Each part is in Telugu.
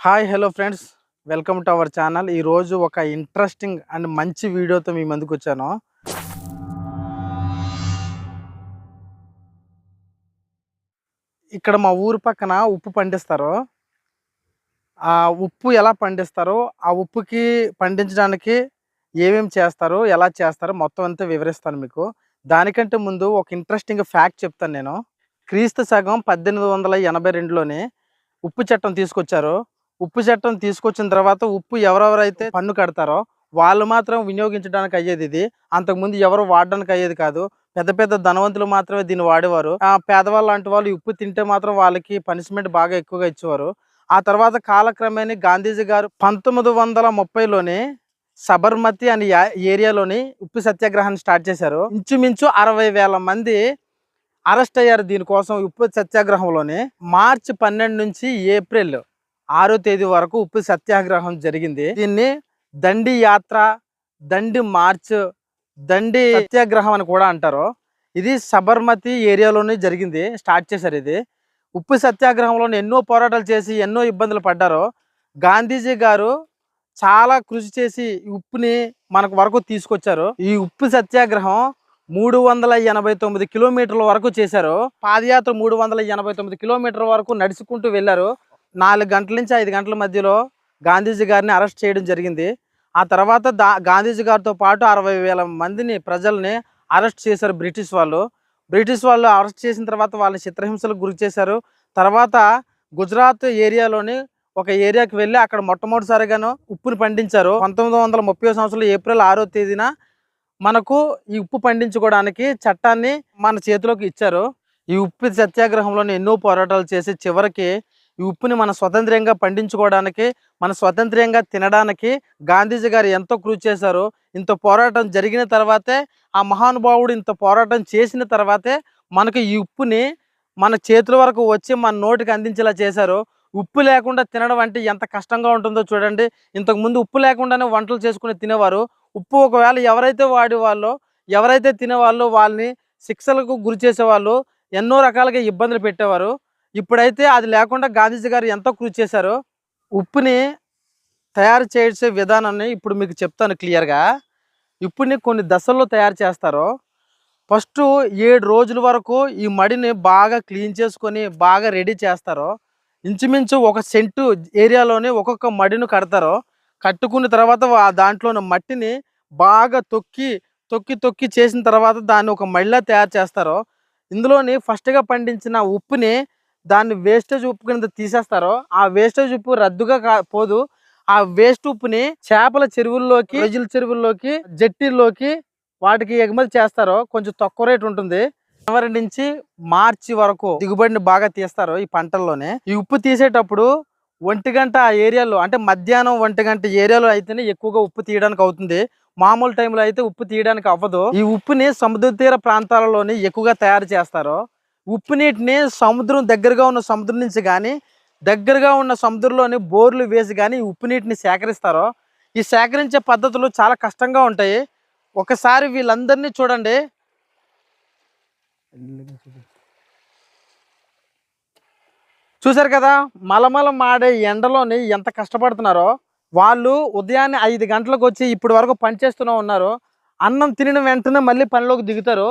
Hi hello friends. Welcome to our channel. ఈరోజు ఒక ఇంట్రెస్టింగ్ అండ్ మంచి వీడియోతో మీ ముందుకు వచ్చాను. ఇక్కడ మా ఊరు పక్కన ఉప్పు పండిస్తారు. ఆ ఉప్పు ఎలా పండిస్తారు ఆ ఉప్పుకి పండించడానికి ఏమేమి చేస్తారు ఎలా చేస్తారు మొత్తం అంతా వివరిస్తాను మీకు. దానికంటే ముందు ఒక ఇంట్రెస్టింగ్ ఫ్యాక్ట్ చెప్తాను నేను. క్రీస్తు సగం పద్దెనిమిది వందల ఎనభై రెండులోనే ఉప్పు చట్టం తీసుకొచ్చారు. ఉప్పు చట్టం తీసుకొచ్చిన తర్వాత ఉప్పు ఎవరెవరైతే పన్ను కడతారో వాళ్ళు మాత్రం వినియోగించడానికి అయ్యేది ఇది. అంతకుముందు ఎవరు వాడడానికి అయ్యేది కాదు. పెద్ద పెద్ద ధనవంతులు మాత్రమే దీన్ని వాడేవారు. ఆ పేదవాళ్ళు లాంటి వాళ్ళు ఉప్పు తింటే మాత్రం వాళ్ళకి పనిష్మెంట్ బాగా ఎక్కువగా ఇచ్చేవారు. ఆ తర్వాత కాలక్రమేణ గాంధీజీ గారు పంతొమ్మిది వందల ముప్పైలోనే సబర్మతి అనే ఏరియాలోని ఉప్పు సత్యాగ్రహాన్ని స్టార్ట్ చేశారు. ఇంచుమించు అరవై వేల మంది అరెస్ట్ అయ్యారు దీనికోసం ఉప్పు సత్యాగ్రహంలోనే మార్చి పన్నెండు నుంచి ఏప్రిల్. ఆరో తేదీ వరకు ఉప్పు సత్యాగ్రహం జరిగింది. దీన్ని దండి యాత్ర దండి మార్చ్ దండి సత్యాగ్రహం అని కూడా అంటారు. ఇది సబర్మతి ఏరియాలోనే జరిగింది స్టార్ట్ చేశారు ఇది. ఉప్పు సత్యాగ్రహంలో ఎన్నో పోరాటాలు చేసి ఎన్నో ఇబ్బందులు పడ్డారు. గాంధీజీ గారు చాలా కృషి చేసి ఉప్పుని మనకు వరకు తీసుకొచ్చారు. ఈ ఉప్పు సత్యాగ్రహం మూడు వందల ఎనభై తొమ్మిది కిలోమీటర్ల వరకు చేశారు. పాదయాత్ర మూడు వందల ఎనభై తొమ్మిది కిలోమీటర్ల వరకు నడుచుకుంటూ వెళ్ళారు. నాలుగు గంటల నుంచి ఐదు గంటల మధ్యలో గాంధీజీ గారిని అరెస్ట్ చేయడం జరిగింది. ఆ తర్వాత దా గాంధీజీ గారితో పాటు అరవై వేల మందిని ప్రజల్ని అరెస్ట్ చేశారు బ్రిటిష్ వాళ్ళు. బ్రిటిష్ వాళ్ళు అరెస్ట్ చేసిన తర్వాత వాళ్ళని చిత్రహింసలకు గురి చేశారు. తర్వాత గుజరాత్ ఏరియాలోని ఒక ఏరియాకి వెళ్ళి అక్కడ మొట్టమొదటిసారిగాను ఉప్పుని పండించారు. పంతొమ్మిది వందల ముప్పై సంవత్సరం ఏప్రిల్ ఆరో తేదీన మనకు ఈ ఉప్పు పండించుకోవడానికి చట్టాన్ని మన చేతిలోకి ఇచ్చారు. ఈ ఉప్పు సత్యాగ్రహంలోని ఎన్నో పోరాటాలు చేసి చివరికి ఈ ఉప్పుని మన స్వతంత్రంగా పండించుకోవడానికి మన స్వతంత్రంగా తినడానికి గాంధీజీ గారు ఎంతో కృషి చేశారు. ఇంత పోరాటం జరిగిన తర్వాతే ఆ మహానుభావుడు ఇంత పోరాటం చేసిన తర్వాతే మనకు ఈ ఉప్పుని మన చేతుల వరకు వచ్చి మన నోటికి అందించేలా చేశారు. ఉప్పు లేకుండా తినడం అంటే ఎంత కష్టంగా ఉంటుందో చూడండి. ఇంతకు ముందు ఉప్పు లేకుండానే వంటలు చేసుకుని తినేవారు. ఉప్పు ఒకవేళ ఎవరైతే వాడేవాళ్ళో ఎవరైతే తినేవాళ్ళో వాళ్ళని శిక్షలకు గురి చేసేవాళ్ళు ఎన్నో రకాలుగా ఇబ్బందులు పెట్టేవారు. ఇప్పుడైతే అది లేకుండా గాంధీజీ గారు ఎంతో కృషి చేశారు. ఉప్పుని తయారు చేసే విధానాన్ని ఇప్పుడు మీకు చెప్తాను క్లియర్గా. ఉప్పుని కొన్ని దశల్లో తయారు చేస్తారు. ఫస్ట్ ఏడు రోజుల వరకు ఈ మడిని బాగా క్లీన్ చేసుకొని బాగా రెడీ చేస్తారు. ఇంచుమించు ఒక సెంటు ఏరియాలోనే ఒక్కొక్క మడిని కడతారు. కట్టుకున్న తర్వాత వా- దాంట్లో ఉన్న మట్టిని బాగా తొక్కి తొక్కి తొక్కి చేసిన తర్వాత దాన్ని ఒక మడిలా తయారు చేస్తారు. ఇందులోని ఫస్ట్గా పండించిన ఉప్పుని దాన్ని వేస్టేజ్ ఉప్పు కింద తీసేస్తారు ఆ వేస్టేజ్ ఉప్పు రద్దుగా కా- పోదు. ఆ వేస్ట్ ఉప్పుని చేపల చెరువుల్లోకి ప్రజల చెరువుల్లోకి జట్టిల్లోకి వాటికి ఎగుమతి చేస్తారో కొంచెం తక్కువ రేటు ఉంటుంది. జనవరి నుంచి మార్చి వరకు దిగుబడిని బాగా తీస్తారు ఈ పంటల్లోనే. ఈ ఉప్పు తీసేటప్పుడు ఒంటి గంట ఆ ఏరియాలో అంటే మధ్యాహ్నం ఒంటి గంట ఏరియాలో అయితేనే ఎక్కువగా ఉప్పు తీయడానికి అవుతుంది. మామూలు టైంలో అయితే ఉప్పు తీయడానికి అవ్వదు. ఈ ఉప్పుని సముద్ర తీర ప్రాంతాలలోనే ఎక్కువగా తయారు చేస్తారు ఉప్పు నీటిని సముద్రం దగ్గరగా ఉన్న సముద్రం నుంచి కానీ దగ్గరగా ఉన్న సముద్రంలోని బోర్లు వేసి కానీ ఉప్పు నీటిని సేకరిస్తారు ఈ సేకరించే పద్ధతులు చాలా కష్టంగా ఉంటాయి. ఒకసారి వీళ్ళందరినీ చూడండి. చూసారు కదా మలమల మాడే ఎండలోని ఎంత కష్టపడుతున్నారో వాళ్ళు ఉదయాన్నే ఐదు గంటలకు వచ్చి ఇప్పటి వరకు పనిచేస్తూనే ఉన్నారు. అన్నం తినిన వెంటనే మళ్ళీ పనిలోకి దిగుతారు.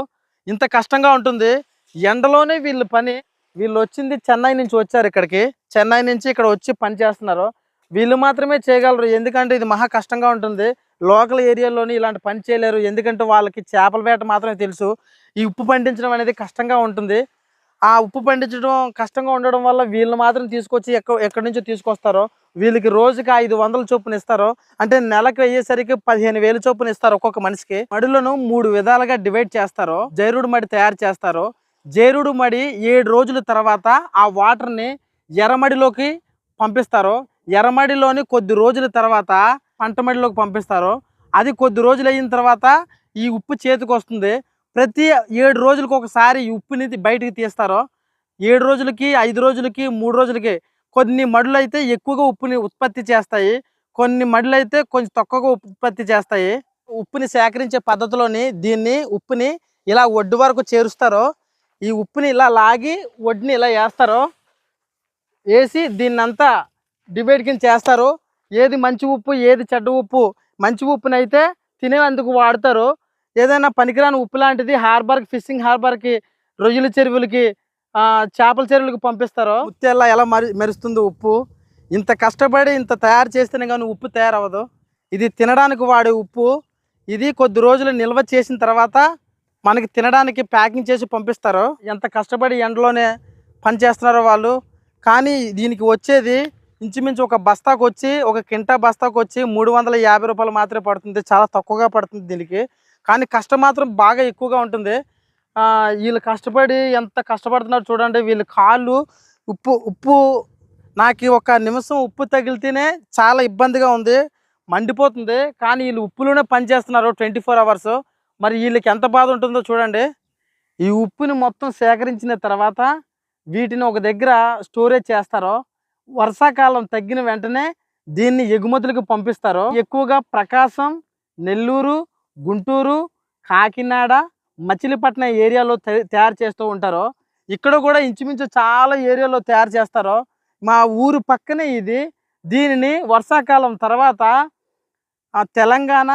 ఇంత కష్టంగా ఉంటుంది. ఎండలోనే వీళ్ళు పని. వీళ్ళు వచ్చింది చెన్నై నుంచి వచ్చారు ఇక్కడికి. చెన్నై నుంచి ఇక్కడ వచ్చి పని చేస్తున్నారు. వీళ్ళు మాత్రమే చేయగలరు. ఎందుకంటే ఇది మహా కష్టంగా ఉంటుంది. లోకల్ ఏరియాలోని ఇలాంటి పని చేయలేరు. ఎందుకంటే వాళ్ళకి చేపల వేట మాత్రమే తెలుసు. ఈ ఉప్పు పండించడం అనేది కష్టంగా ఉంటుంది. ఆ ఉప్పు పండించడం కష్టంగా ఉండడం వల్ల వీళ్ళు మాత్రం తీసుకొచ్చి ఎక్క ఎక్కడి నుంచో తీసుకొస్తారో. వీళ్ళకి రోజుకి ఐదు వందల చొప్పున ఇస్తారు. అంటే నెలకు అయ్యేసరికి పదిహేను వేలు చొప్పున ఇస్తారు ఒక్కొక్క మనిషికి. మడిలను మూడు విధాలుగా డివైడ్ చేస్తారు. జైరుడు మడి తయారు చేస్తారు. జేరుడు మడి ఏడు రోజుల తర్వాత ఆ వాటర్ని ఎర్రమడిలోకి పంపిస్తారు ఎర్రమడిలోని కొద్ది రోజుల తర్వాత పంటమడిలోకి పంపిస్తారు అది కొద్ది రోజులు అయిన తర్వాత ఈ ఉప్పు చేతికి వస్తుంది. ప్రతి ఏడు రోజులకు ఒకసారి ఈ ఉప్పుని బయటికి తీస్తారు ఏడు రోజులకి ఐదు రోజులకి మూడు రోజులకి కొన్ని మడులు అయితే ఎక్కువగా ఉప్పుని ఉత్పత్తి చేస్తాయి. కొన్ని మడులు అయితే కొంచెం తక్కువగా ఉత్పత్తి చేస్తాయి. ఉప్పుని సేకరించే పద్ధతిలోని దీన్ని ఉప్పుని ఇలా ఒడ్డు వరకు చేరుస్తారు ఈ ఉప్పుని ఇలా లాగి వడ్ని ఇలా వేస్తారు. వేసి దీన్నంతా డిబేట్ కింద చేస్తారు. ఏది మంచి ఉప్పు ఏది చెడ్డ ఉప్పు. మంచి ఉప్పునైతే తినేందుకు వాడతారు. ఏదైనా పనికిరాని ఉప్పు లాంటిది హార్బర్కి ఫిషింగ్ హార్బర్కి రొయ్యల చెరువులకి చేపల చెరువులకు పంపిస్తారు. ముత్యాల ఎలా మరి మెరుస్తుంది ఉప్పు. ఇంత కష్టపడి ఇంత తయారు చేస్తేనే కానీ ఉప్పు తయారవ్వదు. ఇది తినడానికి వాడే ఉప్పు. ఇది కొద్ది రోజులు నిల్వ చేసిన తర్వాత మనకి తినడానికి ప్యాకింగ్ చేసి పంపిస్తారు ఎంత కష్టపడి ఎండలోనే పని చేస్తున్నారో వాళ్ళు. కానీ దీనికి వచ్చేది ఇంచుమించు ఒక బస్తాకు వచ్చి ఒక కింటా బస్తాకు వచ్చి మూడు వందల యాభై రూపాయలు మాత్రమే పడుతుంది. చాలా తక్కువగా పడుతుంది దీనికి. కానీ కష్టం మాత్రం బాగా ఎక్కువగా ఉంటుంది. వీళ్ళు కష్టపడి ఎంత కష్టపడుతున్నారు చూడండి. వీళ్ళు కాళ్ళు ఉప్పు ఉప్పు నాకు ఒక నిమిషం ఉప్పు తగిలితేనే చాలా ఇబ్బందిగా ఉంది. మండిపోతుంది. కానీ వీళ్ళు ఉప్పులోనే పని చేస్తున్నారు ట్వంటీ ఫోర్ అవర్స్. మరి వీళ్ళకి ఎంత బాధ ఉంటుందో చూడండి. ఈ ఉప్పుని మొత్తం సేకరించిన తర్వాత వీటిని ఒక దగ్గర స్టోరేజ్ చేస్తారు వర్షాకాలం తగ్గిన వెంటనే దీన్ని ఎగుమతులకు పంపిస్తారు ఎక్కువగా ప్రకాశం నెల్లూరు గుంటూరు కాకినాడ మచిలీపట్నం ఏరియాలో తయ- తయారు చేస్తూ ఉంటారు ఇక్కడ కూడా ఇంచుమించు చాలా ఏరియాలో తయారు చేస్తారు మా ఊరు పక్కనే ఇది. దీనిని వర్షాకాలం తర్వాత ఆ తెలంగాణ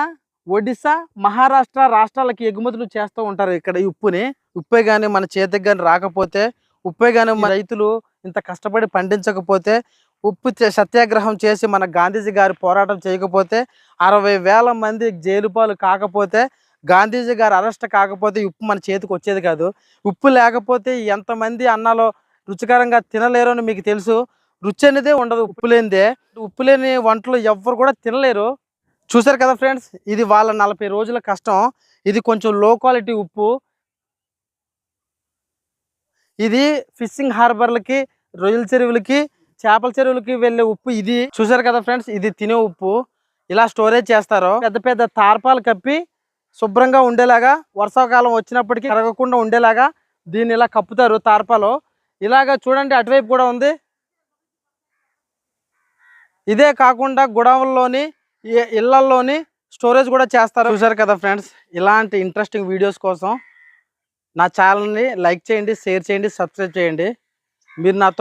ఒడిశా మహారాష్ట్ర రాష్ట్రాలకి ఎగుమతులు చేస్తూ ఉంటారు ఇక్కడ ఈ ఉప్పుని. ఉప్పే కానీ మన చేతికి కానీ రాకపోతే ఉప్పే కానీ మన రైతులు ఇంత కష్టపడి పండించకపోతే ఉప్పు చే- సత్యాగ్రహం చేసి మన గాంధీజీ గారి పోరాటం చేయకపోతే అరవై వేల మంది జైలుపాలు కాకపోతే గాంధీజీ గారు అరెస్ట్ కాకపోతే ఉప్పు మన చేతికి వచ్చేది కాదు. ఉప్పు లేకపోతే ఎంతమంది అన్నాలో రుచికరంగా తినలేరు అని మీకు తెలుసు. రుచి అనేదే ఉండదు ఉప్పు లేనిదే. ఉప్పు లేని వంటలు ఎవ్వరు కూడా తినలేరు. చూసారు కదా ఫ్రెండ్స్? ఇది వాళ్ళ నలభై రోజుల కష్టం. ఇది కొంచెం లో క్వాలిటీ ఉప్పు. ఇది ఫిషింగ్ హార్బర్లకి రొయ్యల చెరువులకి చేపల చెరువులకి వెళ్ళే ఉప్పు ఇది. చూసారు కదా ఫ్రెండ్స్? ఇది తినే ఉప్పు. ఇలా స్టోరేజ్ చేస్తారు. పెద్ద పెద్ద తార్పాలు కప్పి శుభ్రంగా ఉండేలాగా వర్షాకాలం వచ్చినప్పటికీ కరగకుండా ఉండేలాగా దీన్ని ఇలా కప్పుతారు తార్పాలు. ఇలాగా చూడండి అటువైపు కూడా ఉంది. ఇదే కాకుండా గుడవల్లోని ఈ- ఇళ్ళల్లోని స్టోరేజ్ కూడా చేస్తారు. చూసారు కదా ఫ్రెండ్స్ ఇలాంటి ఇంట్రెస్టింగ్ వీడియోస్ కోసం నా ఛానల్ని లైక్ చేయండి షేర్ చేయండి సబ్స్క్రైబ్ చేయండి. మీరు నాతో